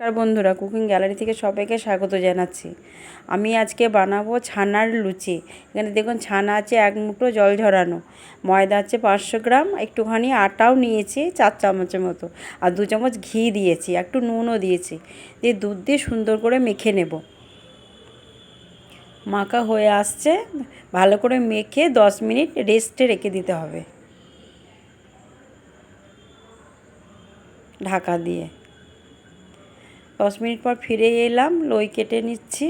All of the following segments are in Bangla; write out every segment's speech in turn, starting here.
নমস্কার বন্ধুরা, কুকিং গ্যালারি থেকে সবাইকে স্বাগত জানাচ্ছি। আমি আজকে বানাবো ছানার লুচি। এখানে দেখুন, ছানা আছে এক মুঠো জল ঝরানো। ময়দা আছে পাঁচশো গ্রাম, একটুখানি আটাও নিয়েছি, চার চামচের মতো। আর দু চামচ ঘি দিয়েছি, একটু নুনও দিয়েছি। দিয়ে দুধ দিয়ে সুন্দর করে মেখে নেব। মাখা হয়ে আসছে, ভালো করে মেখে দশ মিনিট রেস্টে রেখে দিতে হবে। ঢাকা দিয়ে। দশ মিনিট পর ফিরে এলাম, লই কেটে নিচ্ছি।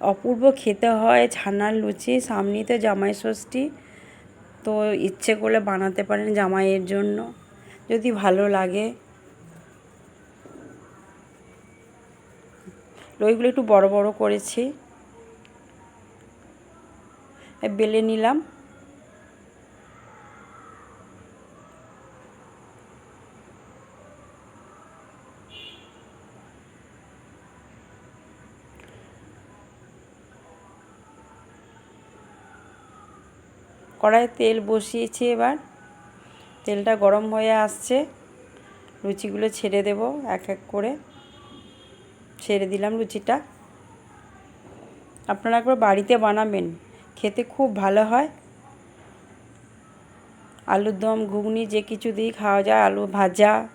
অপূর্ব খেতে হয়, ছানার লুচি, সামনেই তো জামাই ষষ্ঠী। তো ইচ্ছে করলে বানাতে পারেন জামাইয়ের জন্য, যদি ভালো লাগে। লইগুলো একটু বড় বড় করেছি। বেলে নিলাম। কড়াইয়ে তেল বসিয়েছি এবার। তেলটা গরম হয়ে আসছে। লুচিগুলো ছেড়ে দেব এক এক করে। ছেড়ে দিলাম লুচিটা। আপনারা একবার বাড়িতে বানাবেন, খেতে খুব ভালো হয়। আলুর দম, ঘুগনি, যে কিছু দিয়ে খাওয়া যায়, আলু ভাজা,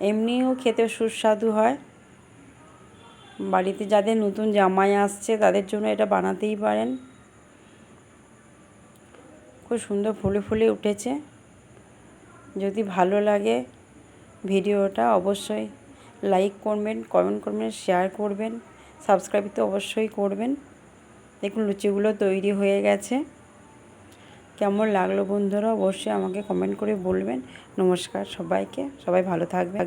এমনিও খেতে সুস্বাদু হয়। বাড়িতে যাদের নতুন জামাই আসছে, তাদের জন্য এটা বানাতেই পারেন। খুব সুন্দর ফুলে ফুলে উঠেছে। যদি ভালো লাগে ভিডিওটা অবশ্যই লাইক করবেন কমেন্ট করবেন শেয়ার করবেন সাবস্ক্রাইব তো অবশ্যই করবেন। দেখুন লুচিগুলো তৈরি হয়ে গেছে। কেমন লাগল বন্ধুরা অবশ্যই আমাকে কমেন্ট করে বলবেন। নমস্কার সবাইকে, সবাই ভালো থাকবে